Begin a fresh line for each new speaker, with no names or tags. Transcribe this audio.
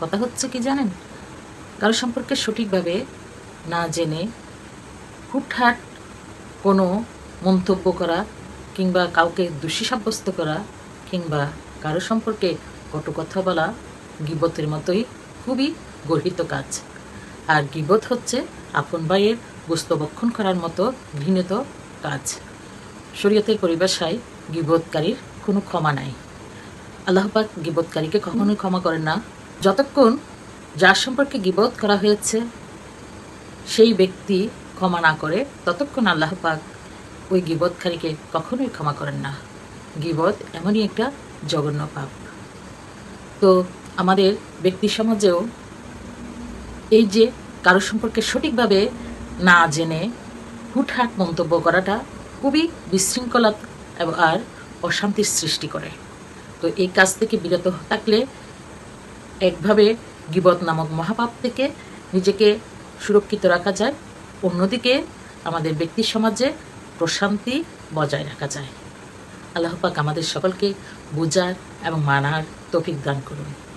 কথা হচ্ছে কি জানেন? কারও সম্পর্কে সঠিকভাবে না জেনে হুটহাট কোনো মন্তব্য করা কিংবা কাউকে দোষী সাব্যস্ত করা কিংবা কারও সম্পর্কে কটু কথা বলা গিবতের মতোই খুবই গর্হিত কাজ। আর গিবত হচ্ছে আপন ভাইয়ের বস্তুবক্ষণ করার মতো ঘৃণিত কাজ। শরীয়তের পরিভাষায় গিবতকারীর কোনো ক্ষমা নাই। আল্লাহপাক গিবতকারীকে কখনোই ক্ষমা করেন না। যতক্ষণ যার সম্পর্কে গিবত করা হয়েছে, সেই ব্যক্তি ক্ষমা না করে, ততক্ষণ আল্লাহ পাক ওই গিবতকারীকে কখনোই ক্ষমা করেন না। গিবত এমনই একটা জঘন্য পাপ। তো আমাদের ব্যক্তি সমাজেও এই যে কারও সম্পর্কে সঠিকভাবে না জেনে হুটহাট মন্তব্য করাটা খুবই বিশৃঙ্খলা আর অশান্তির সৃষ্টি করে। তো এই কাজ থেকে বিরত থাকলে একভাবে গিবত নামক মহাপাপ থেকে নিজেকে সুরক্ষিত রাখা যায়, অন্যদিকে আমাদের ব্যক্তি সমাজে প্রশান্তি বজায় রাখা যায়। আল্লাহ পাক আমাদের সকলকে বোঝার এবং মানার তৌফিক দান করুন।